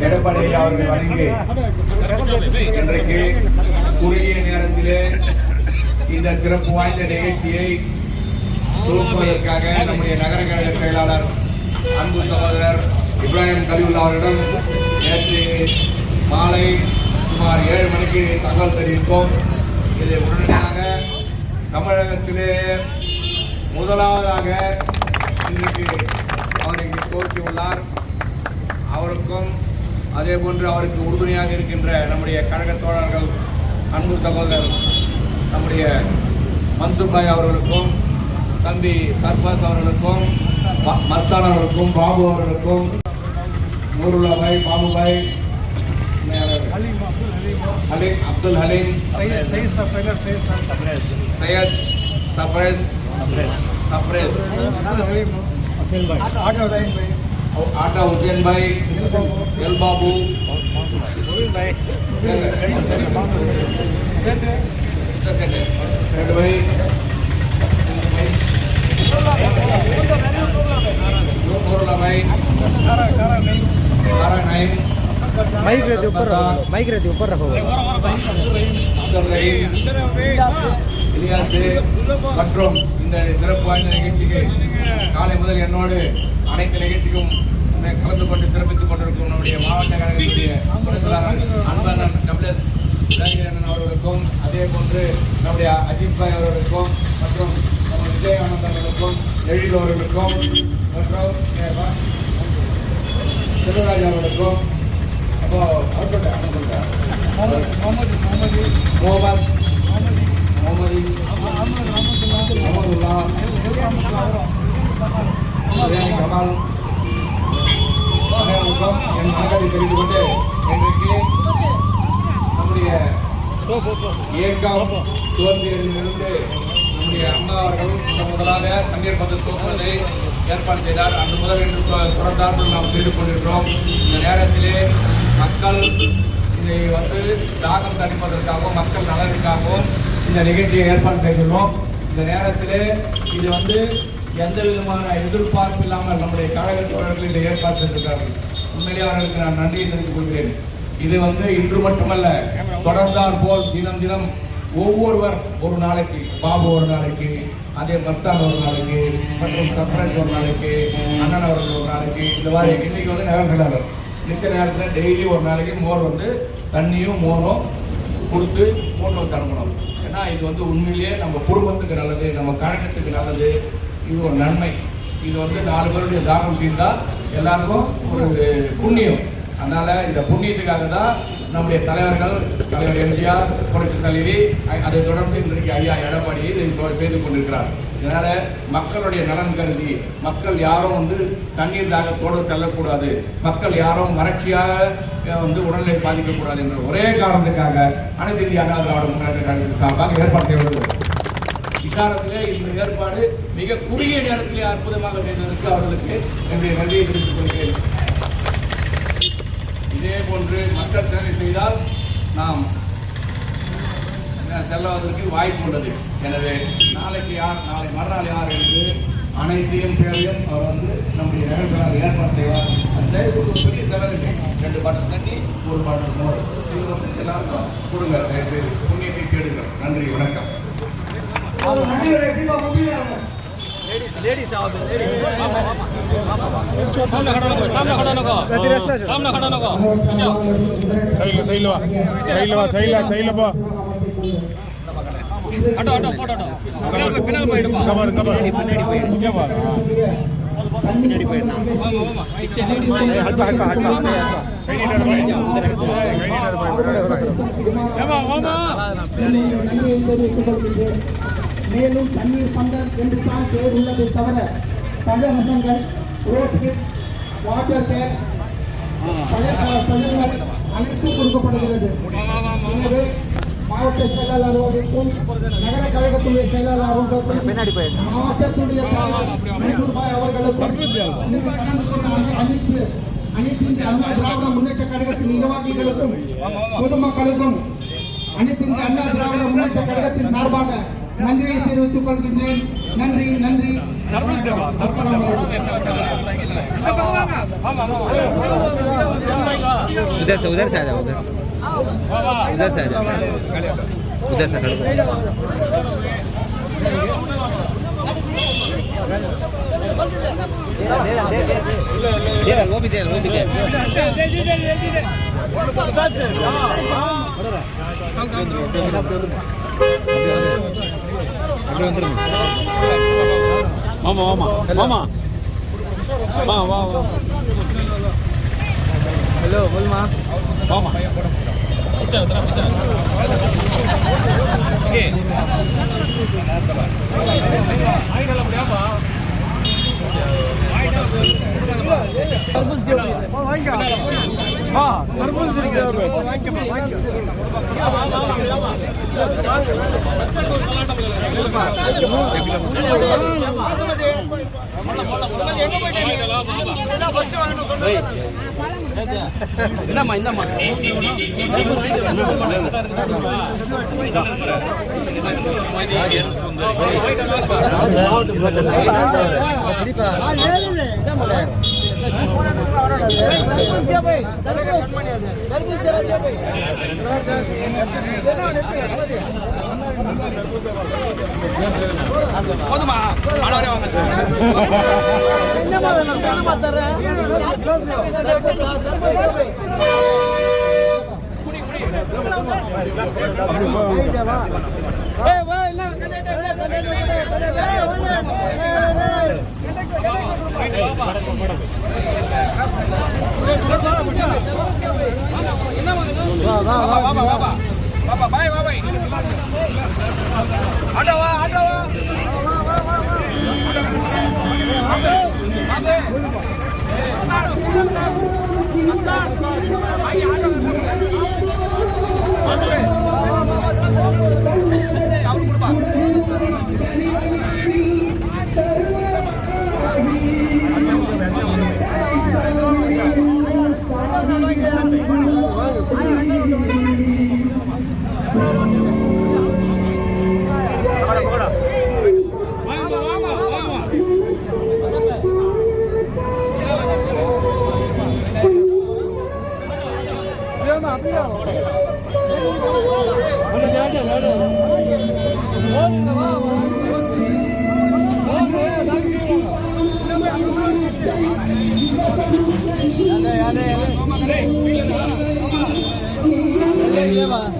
எடப்பாடி அவர்கள் வணங்கி இன்றைக்கு குறுகிய நேரத்திலே இந்த சிறப்பு வாய்ந்த நிகழ்ச்சியை துவக்குவதற்காக நம்முடைய நகர கழக செயலாளர் அன்பு சகோதரர் இப்ராஹிம் கலிவுல்லா அவரிடம் நேற்று மாலை சுமார் ஏழு மணிக்கு தகவல் தெரிவித்தோம். இதை உடனடியாக தமிழகத்திலே முதலாவதாக இன்றைக்கு அவர் இங்கே உள்ளார் அவருக்கும் அதே போன்று அவருக்கு உறுதுணையாக இருக்கின்ற நம்முடைய கழக தோழர்கள் அன்பு சகோதரர் நம்முடைய மன்சுபாய் அவர்களுக்கும் தம்பி சர்பாஸ் அவர்களுக்கும் மஸ்தான் அவர்களுக்கும் பாபு அவர்களுக்கும் நூருல்லாபாய் பாபுபாய் ஹலீம் அப்துல் ஹலீம் சையத் சப்ரேஸ் சப்ரேஸ் આટા ઉજ્જૈનભાઈ એલબાબુ ગોવિંદભાઈ మైక్ రేతి ఉపర్ మైక్ రేతి ఉపర్ రఖో இலியாசு. மற்றும் இந்த சிறப்பு வாய்ந்த நிகழ்ச்சிக்கு காலை முதல் என்னோடு அனைத்து நிகழ்ச்சிக்கும் கலந்து கொண்டு சிறப்பித்துக் கொண்டிருக்கும் நம்முடைய மாவட்ட கழகத்துடைய அன்பண்ணன் டபிள்எஸ் அண்ணன் அவர்களுக்கும் அதே போன்று நம்முடைய அஜித் பாய் அவர்களுக்கும் மற்றும் நம்ம விஜயானந்த் அவர்களுக்கும் எழில் அவர்களுக்கும் மற்றும் செல்வராஜ் அவர்களுக்கும் அப்போ அவர்கிட்ட அனுப்பிட்டேன் முகமது முகமது முகமதுல்லா பிரியாணி கமால் அனைவருக்கும் என் மனதை தெரிந்து கொண்டு இன்றைக்கு நம்முடைய இயக்கம் தோன்றியதிலிருந்து நம்முடைய அண்ணா அவர்கள் முதன் முதலாக தண்ணீர் பந்தல் தோற்றுவதை ஏற்பாடு செய்தார். அந்த முதல் இன்று தொடர்ந்தார்கள் நாம் செய்து கொண்டிருக்கிறோம். இந்த நேரத்திலே மக்கள் இதை வந்து தாகம் தணிப்பதற்காகவும் மக்கள் நலனுக்காகவும் இந்த நிகழ்ச்சியை ஏற்பாடு செய்துள்ளோம். இந்த நேரத்திலே இது வந்து எந்த விதமான எதிர்பார்ப்பு இல்லாமல் நம்முடைய கழக தோழர்கள் இதை ஏற்பாடு செய்திருக்கிறார்கள். உண்மையிலே அவர்களுக்கு நான் நன்றியை தெரிவித்துக் கொள்கிறேன். இது வந்து இன்று மட்டுமல்ல தொடர்ந்தால் போல் தினம் தினம் ஒவ்வொருவர் ஒரு நாளைக்கு பாபு ஒரு நாளைக்கு அதே மஸ்தான் ஒரு நாளைக்கு மற்றும் சர்பரேஷ் ஒரு நாளைக்கு அண்ணன் அவர்கள் ஒரு நாளைக்கு இந்த மாதிரி இன்னைக்கு வந்து நகர செயலாளர் மிச்ச நேரத்தில் டெய்லி ஒரு நாளைக்கு மோர் வந்து தண்ணியும் மோரும் கொடுத்து மூட்டை வச்சு அனுப்பணும். ஏன்னா இது வந்து உண்மையிலேயே நம்ம குடும்பத்துக்கு நல்லது நம்ம கழகத்துக்கு நல்லது. இது ஒரு நன்மை. இது வந்து நாலு பேருடைய தாகம் தீர்ந்தால் எல்லாருக்கும் ஒரு புண்ணியம். அதனால் இந்த புண்ணியத்துக்காக தான் நம்முடைய தலைவர்கள் தலைவர் எம்ஜிஆர் புரட்சி தலைவி அதை தொடர்ந்து இன்றைக்கு ஐயா எடப்பாடி இதை தொ- செய்து கொண்டிருக்கிறார். இதனால் மக்களுடைய நலன் கருதி மக்கள் யாரும் வந்து தண்ணீர் தாகத்தோடு செல்லக்கூடாது. மக்கள் யாரும் வறட்சியாக வந்து உடல்நிலை பாதிக்கக்கூடாது என்ற ஒரே காரணத்துக்காக அனைத்து இந்திய அண்ணா திராவிட முன்னேற்ற கழகத்தின் சார்பாக ஏற்பாடு செய்யப்படுகிறது விசாரத்திலே இந்த ஏற்பாடு மிக குறுகிய நேரத்திலே அற்புதமாக செய்ததற்கு அவர்களுக்கு என்னுடைய நன்றியை தெரிவித்துக் கொள்கிறேன். இதே போன்று மக்கள் சேவை செய்தால் நாம் செல்லவதற்கு வாய்ப்பு உள்ளது. எனவே நாளைக்கு யார் நாளை மறுநாள் யார் என்று அனைத்தையும் தேவையும் அவர் வந்து நம்முடைய நிகழ்ச்சியாக ஏற்பாடு செய்வார். அந்த ஒரு பெரிய செலவு ரெண்டு பாட்டில் தண்ணி ஒரு பாட்டில் மோர். எல்லாருக்கும் கொடுங்க. தயவுசெய்து புண்ணியத்தை கேடுங்கள். நன்றி வணக்கம். சைட்ல சைட்ல வா சைட்ல வா சைட்ல சைட்ல போ அட்டோ அட்டோ போட்டோ அட்டோ பின்னால் போயிடுமா கவர் கவர் பின்னாடி போயிடு பின்னாடி போயிடுனா அட்டோ அட்டோ அட்டோ கைடிட்டாத போய் கைடிட்டாத போய் ஏமா மாமா மேலும் தண்ணீர் பந்தல் என்று தான் பேர் உள்ளதை தவிர தமிழகங்கள் ரோட்கள் வாட்டர் டேங்க் பழங்கள் அனைத்தும் கொடுக்கப்படுகிறது. எனவே மாவட்ட செயலாளர்களுக்கும் நகர கழகத்துடைய செயலாளர்களுக்கும் மாவட்டத்துடைய தலைவர் அவர்களுக்கும் அனைத்து அனைத்து இந்திய அண்ணா திராவிட முன்னேற்ற கழகத்தின் நிர்வாகிகளுக்கும் பொதுமக்களுக்கும் அனைத்து இந்திய அண்ணா திராவிட முன்னேற்ற கழகத்தின் சார்பாக நன்றியை தெரிவித்துக் கொள்கின்றேன் நன்றி நன்றி அஸ்ஸலாமு அலைக்கும். उधर से उधर से आ जाओ उधर उधर से आ जाओ उधर से खड़ो दे रहा, वो भी दे रहा, वो भी दे रहा। அப்படி வந்துருங்க மாமா மாமா. மாமா. வா வா வா. ஹலோ போல்மா மாமா. பிச்சா உத்தரா பிச்சா ஓகே இந்தாம்மா இந்தாம்மா போதுமா மாணவரே வாங்க பாப்பா பாய் வா பாய் வா வா வா வா தஞ்சை வளநாட்டை தாயாகி காப்பவனா தனிக்கருணை అదే అదే అదే అదే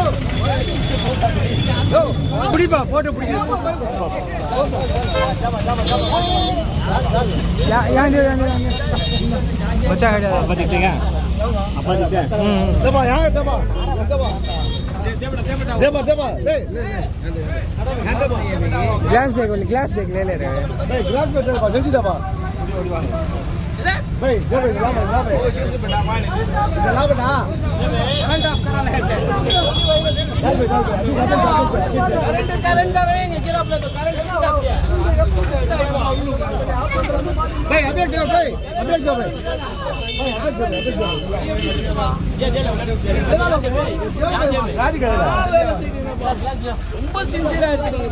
பிடிப்பா போட்டோ பிடிக்க வச்சா கிடையாது அப்பா திட்டுங்க அப்பா திட்டு தேப்பா யாங்க தேப்பா. தேப்பா தேப்பா. தேப்பா கிளாஸ் தேக்கு கிளாஸ் தேக்கு லே கிளாஸ் बोले ग्लास देख ले ले रहे हैं டேய் கிளாஸ் पे தேவா ஜல்தி தேவா டேய் தேவா लावा लावा इधर लावा ना भाई अभी जाओ भाई अभी जाओ भाई ரொம்ப சின்சியரா இருக்கீங்க